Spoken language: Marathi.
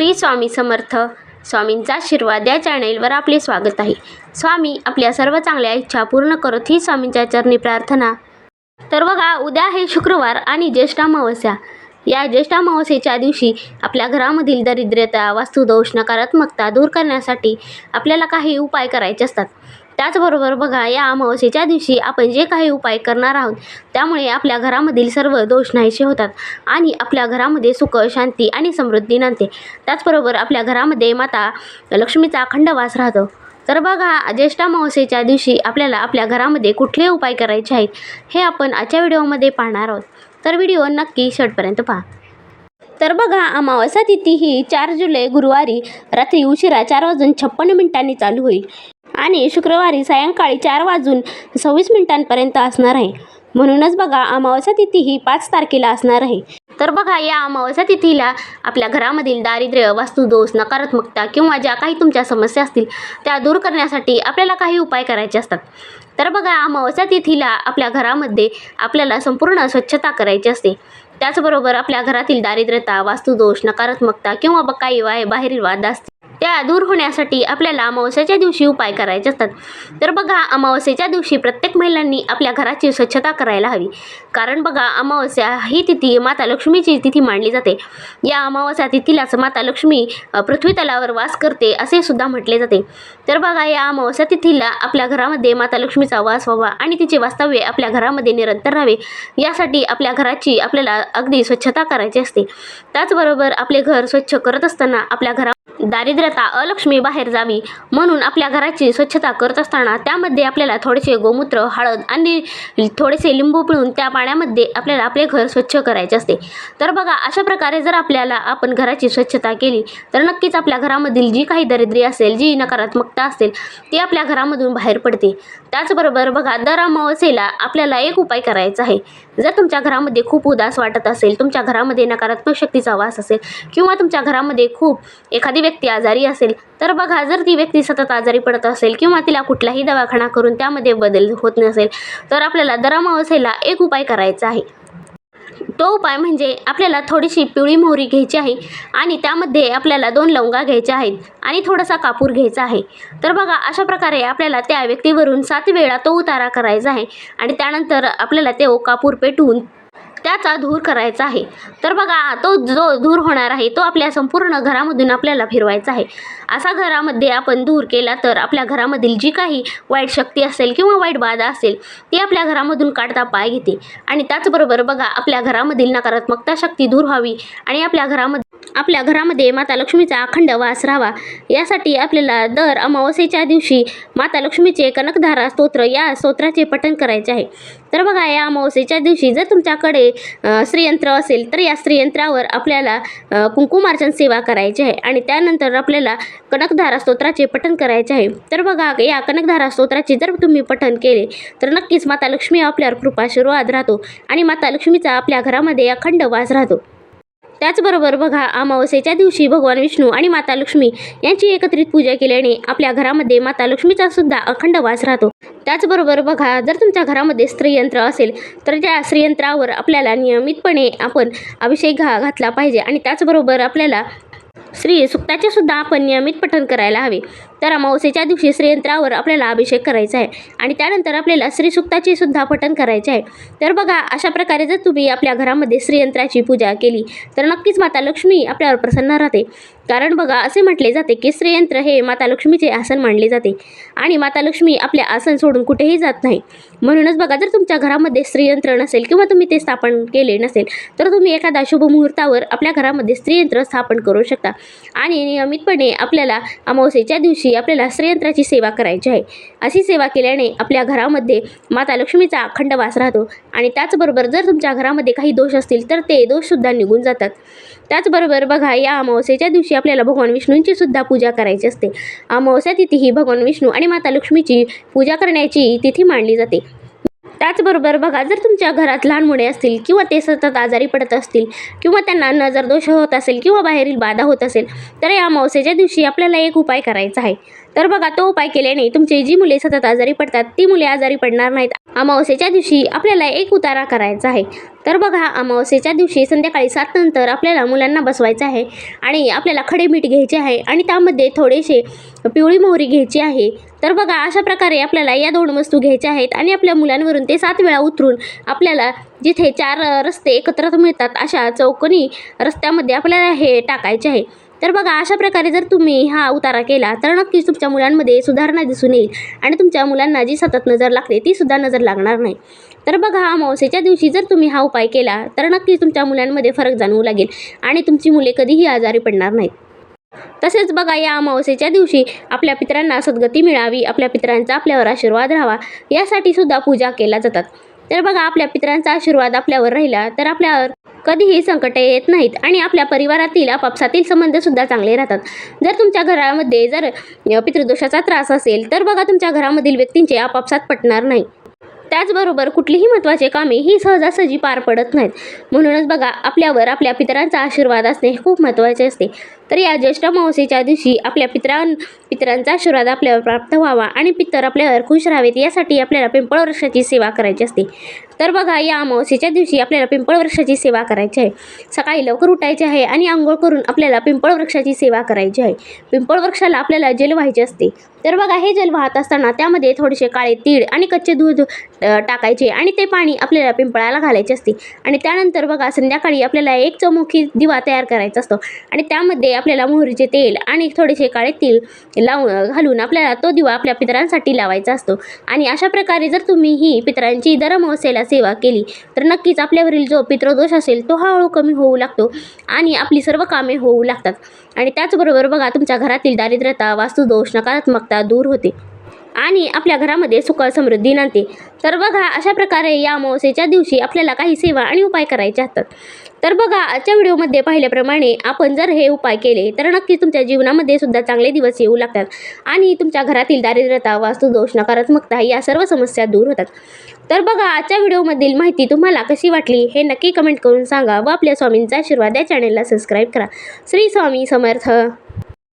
श्री स्वामी समर्थ. स्वामींचा आशीर्वाद या चॅनेलवर आपले स्वागत आहे. स्वामी आपल्या सर्व चांगल्या इच्छा पूर्ण करत ही स्वामींच्या चरणी प्रार्थना. तर बघा उद्या आहे शुक्रवार आणि ज्येष्ठ अमावस्या. या ज्येष्ठ अमावस्येच्या दिवशी आपल्या घरामधील दरिद्रता वास्तुदोष नकारात्मकता दूर करण्यासाठी आपल्याला काही उपाय करायचे असतात. त्याचबरोबर बघा या अमावस्येच्या दिवशी आपण जे काही उपाय करणार आहोत त्यामुळे आपल्या घरामधील सर्व दोष नाहीसे होतात आणि आपल्या घरामध्ये सुख शांती आणि समृद्धी नांदते त्याचबरोबर आपल्या घरामध्ये माता लक्ष्मीचा अखंड वास राहतो. तर बघा ज्येष्ठ अमावस्येच्या दिवशी आपल्याला आपल्या घरामध्ये कुठले उपाय करायचे आहेत हे आपण आजच्या व्हिडिओमध्ये पाहणार आहोत. तर व्हिडिओ नक्की शेवटपर्यंत पहा. तर बघा अमावस्या तिथी ही चार जुलै गुरुवारी रात्री उशिरा चार वाजून छप्पन्न मिनिटांनी चालू होईल. आणि शुक्रवारी सायंकाळी चार वाजून सव्वीस मिनिटांपर्यंत असणार आहे. म्हणूनच बघा अमावस्या तिथी ही पाच तारखेला असणार आहे. तर बघा या अमावस्या तिथीला आपल्या घरामधील दारिद्र्य वास्तुदोष नकारात्मकता किंवा ज्या काही तुमच्या समस्या असतील त्या दूर करण्यासाठी आपल्याला काही उपाय करायचे असतात. तर बघा अमावस्या तिथीला आपल्या घरामध्ये आपल्याला संपूर्ण स्वच्छता करायची असते. त्याचबरोबर आपल्या घरातील दारिद्र्यता वास्तुदोष नकारात्मकता किंवा ब काही वाय बाहेरील वाद असते त्या दूर होण्यासाठी आपल्याला अमावस्याच्या दिवशी उपाय करायचे असतात. तर बघा अमावस्येच्या दिवशी प्रत्येक महिलांनी आपल्या घराची स्वच्छता करायला हवी. कारण बघा अमावस्या ही तिथी माता लक्ष्मीची तिथी मानली जाते. या अमावस्या तिथीलाच माता लक्ष्मी पृथ्वी तलावर वास करते असे सुद्धा म्हटले जाते. तर बघा या अमावस्या तिथीला आपल्या घरामध्ये माता लक्ष्मीचा वास व्हावा आणि तिचे वास्तव्य आपल्या घरामध्ये निरंतर राहावे. यासाठी आपल्या घराची आपल्याला अगदी स्वच्छता करायची असते. त्याचबरोबर आपले घर स्वच्छ करत असताना आपल्या घरा दारिद्र्यता अलक्ष्मी बाहेर जावी म्हणून आपल्या घराची स्वच्छता करत असताना त्यामध्ये आपल्याला थोडेसे गोमूत्र हळद आणि थोडेसे लिंबू पिळून त्या पाण्यामध्ये आपल्याला आपले घर स्वच्छ करायचे असते. तर बघा अशा प्रकारे जर आपल्याला आपण घराची स्वच्छता केली तर नक्कीच आपल्या घरामधील जी काही दरिद्री असेल जी नकारात्मकता असेल ती आपल्या घरामधून बाहेर पडते. त्याचबरोबर बघा दर अमावस्येला आपल्याला एक उपाय करायचा आहे. जर तुमच्या घरामध्ये खूप उदास वाटत असेल तुमच्या घरामध्ये नकारात्मक शक्तीचा वास असेल किंवा तुमच्या घरामध्ये खूप एखादी व्यक्ती आजारी असेल तर बघा जर ती व्यक्ती सतत आजारी पडत असेल किंवा तिला कुठलाही दवाखाना करून त्यामध्ये बदल होत नसेल तर आपल्याला दरामावसेला एक उपाय करायचा आहे. तो उपाय म्हणजे आपल्याला थोडीशी पिवळी मोहरी घ्यायची आहे आणि त्यामध्ये आपल्याला दोन लवंगा घ्यायच्या आहेत आणि थोडासा कापूर घ्यायचा आहे. तर बघा अशा प्रकारे आपल्याला त्या व्यक्तीवरून सात वेळा तो उतारा करायचा आहे आणि त्यानंतर आपल्याला ते कापूर पेटवून त्याचा धूर करायचा आहे. तर बघा तो जो धूर होणार आहे तो आपल्या संपूर्ण घरामधून आपल्याला फिरवायचा आहे. असा घरामध्ये आपण धूर केला तर आपल्या घरामधील जी काही वाईट शक्ती असेल किंवा वाईट बाधा असेल ती आपल्या घरामधून काढता पाय घेते. आणि त्याचबरोबर बघा आपल्या घरामधील नकारात्मकता शक्ती दूर व्हावी आणि आपल्या घरामध्ये आपल्या घरामध्ये माता लक्ष्मीचा अखंड वास राहावा. यासाठी आपल्याला दर अमावस्येच्या दिवशी माता लक्ष्मीचे कनकधारा स्तोत्र या स्तोत्राचे पठण करायचे आहे. तर बघा या अमावस्येच्या दिवशी जर तुमच्याकडे स्त्रीयंत्र असेल तर या स्त्रीयंत्रावर आपल्याला कुंकुमार्चन सेवा करायची आहे आणि त्यानंतर आपल्याला कनकधारा स्तोत्राचे पठण करायचे आहे. तर बघा या कनकधारा स्तोत्राचे जर तुम्ही पठण केले तर नक्कीच माता लक्ष्मी आपल्यावर कृपाशीर्वाद राहतो आणि माता लक्ष्मीचा आपल्या घरामध्ये अखंड वास राहतो. त्याचबरोबर बघा अमावस्येच्या दिवशी भगवान विष्णू आणि माता लक्ष्मी यांची एकत्रित पूजा केल्याने आपल्या घरामध्ये माता लक्ष्मीचा सुद्धा अखंड वास राहतो. त्याचबरोबर बघा जर तुमच्या घरामध्ये स्त्रीयंत्र असेल तर त्या स्त्रीयंत्रावर आपल्याला नियमितपणे आपण अभिषेक घा घातला पाहिजे आणि त्याचबरोबर आपल्याला श्री सुक्ताचे सुद्धा आपण नियमित पठण करायला हवे. तर अमावस्येच्या दिवशी श्रीयंत्रावर आपल्याला अभिषेक करायचा आहे. आणि त्यानंतर आपल्याला श्रीसुक्ताचे सुद्धा पठण करायचे आहे. तर बघा अशा प्रकारे जर तुम्ही आपल्या घरामध्ये श्रीयंत्राची पूजा केली तर नक्कीच माता लक्ष्मी आपल्यावर प्रसन्न राहते. कारण बघा असे म्हटले जाते की श्रीयंत्र हे माता लक्ष्मीचे आसन मानले जाते. आणि माता लक्ष्मी आपले आसन सोडून कुठेही जात नाही. म्हणूनच बघा जर तुमच्या घरामध्ये स्त्रीयंत्र नसेल किंवा तुम्ही ते स्थापन केले नसेल तर तुम्ही एखादा शुभ मुहूर्तावर आपल्या घरामध्ये स्त्रीयंत्र स्थापन करू शकता. आणि नियमितपणे आपल्याला अमावस्येच्या दिवशी आपल्याला स्त्रीयंत्राची सेवा करायची आहे. अशी सेवा केल्याने आपल्या घरामध्ये माता लक्ष्मीचा अखंड वास राहतो. आणि त्याचबरोबर जर तुमच्या घरामध्ये काही दोष असतील तर ते दोषसुद्धा निघून जातात. त्याचबरोबर बघा या अमावस्येच्या दिवशी आपल्याला भगवान विष्णूंची सुद्धा पूजा करायची असते. अमावस्या तिथी ही भगवान विष्णू आणि माता लक्ष्मीची पूजा करण्याची तिथी मानली जाते. त्याचबरोबर बघा जर तुमच्या घरात लहान मुले असतील किंवा ते सतत आजारी पडत असतील किंवा त्यांना नजर दोष होत असेल किंवा बाहेरील बाधा होत असेल तर या अमावस्येच्या दिवशी आपल्याला एक उपाय करायचा आहे. तर बघा तो उपाय केल्याने तुमची जी मुले सतत आजारी पडतात ती मुले आजारी पडणार नाहीत. अमावस्येच्या दिवशी आपल्याला एक उतारा करायचा आहे. तर बघा अमावस्येच्या दिवशी संध्याकाळी सात नंतर आपल्याला मुलांना बसवायचं आहे आणि आपल्याला खडे मीठ घ्यायचे आहे आणि त्यामध्ये थोडेसे पिवळी मोहरी घ्यायची आहे. तर बघा अशा प्रकारे आपल्याला या दोन वस्तू घ्यायच्या आहेत आणि आपल्या मुलांवरून ते सात वेळा उतरून आपल्याला जिथे चार रस्ते एकत्र मिळतात अशा चौकोनी रस्त्यामध्ये आपल्याला हे टाकायचे आहे. तर बघा अशा प्रकारे जर तुम्ही हा उतारा केला तर नक्कीच तुमच्या मुलांमध्ये सुधारणा दिसून येईल. आणि तुमच्या मुलांना जी सतत नजर लागते ती सुद्धा नजर लागणार नाही. तर बघा अमावस्येच्या दिवशी जर तुम्ही हा उपाय केला तर नक्कीच तुमच्या मुलांमध्ये फरक जाणवू लागेल. आणि तुमची मुले कधीही आजारी पडणार नाहीत. तसेच बघा या अमावस्येच्या दिवशी आपल्या पितरांना सद्गती मिळावी आपल्या पितरांचा आपल्यावर आशीर्वाद राहावा यासाठी सुद्धा पूजा केल्या जातात. तर बघा आपल्या पितरांचा आशीर्वाद आपल्यावर राहिला तर आपल्यावर कधीही संकटे येत नाहीत आणि आपल्या परिवारातील आपापसातील संबंध सुद्धा चांगले राहतात. जर तुमच्या घरामध्ये जर पितृदोषाचा त्रास असेल तर बघा तुमच्या घरामधील व्यक्तींचे आपापसात पटणार नाही. त्याचबरोबर कुठलीही महत्त्वाचे कामे ही सहजासहजी पार पडत नाहीत. म्हणूनच बघा आपल्यावर आपल्या पितरांचा आशीर्वाद असणे हे खूप महत्त्वाचे असते. तर या ज्येष्ठ मावसेच्या दिवशी आपल्या पितरां पितरांचा आशीर्वाद आपल्यावर प्राप्त व्हावा आणि पितर आपल्यावर खुश राहावेत यासाठी आपल्याला पिंपळ वृक्षाची सेवा करायची असते. तर बघा या अमावस्येच्या दिवशी आपल्याला पिंपळ वृक्षाची सेवा करायची आहे. सकाळी लवकर उठायचे आहे आणि आंघोळ करून आपल्याला पिंपळ वृक्षाची सेवा करायची आहे. पिंपळ वृक्षाला आपल्याला जल व्हायचे असते. तर बघा हे जल वाहत असताना त्यामध्ये थोडेसे काळे तीळ आणि कच्चे दूध टाकायचे आणि ते पाणी आपल्याला पिंपळाला घालायचे असते. आणि त्यानंतर बघा संध्याकाळी आपल्याला एक चौमुखी दिवा तयार करायचा असतो. आणि त्यामध्ये आपल्याला मोहरीचे तेल आणि थोडेसे काळे तीळ लावून घालून आपल्याला तो दिवा आपल्या पितरांसाठी लावायचा असतो. आणि अशा प्रकारे जर तुम्ही ही पितरांची दर अमावस्येला सेवा केली तर नक्कीच आपल्यावरील जो पितृदोष असेल तो हळूहळू कमी होऊ लागतो आणि आपली सर्व कामे होऊ लागतात. आणि त्याचबरोबर बघा तुमच्या घरातील दारिद्र्यता वास्तुदोष नकारात्मकता दूर होते. आणि आपल्या घरामध्ये सुख समृद्धी नांदते. तर बघा अशा प्रकारे या अमावस्येच्या दिवशी आपल्याला काही सेवा आणि उपाय करायचे असतात. तर बघा आजच्या व्हिडिओमध्ये पाहिल्याप्रमाणे आपण जर हे उपाय केले तर नक्कीच तुमच्या जीवनामध्ये सुद्धा चांगले दिवस येऊ लागतात. आणि तुमच्या घरातील दारिद्र्यता वास्तुदोष नकारात्मकता या सर्व समस्या दूर होतात. तर बघा आजच्या व्हिडिओमधील माहिती तुम्हाला कशी वाटली हे नक्की कमेंट करून सांगा व आपल्या स्वामींचा आशीर्वाद या चॅनेलला सबस्क्राईब करा. श्री स्वामी समर्थ.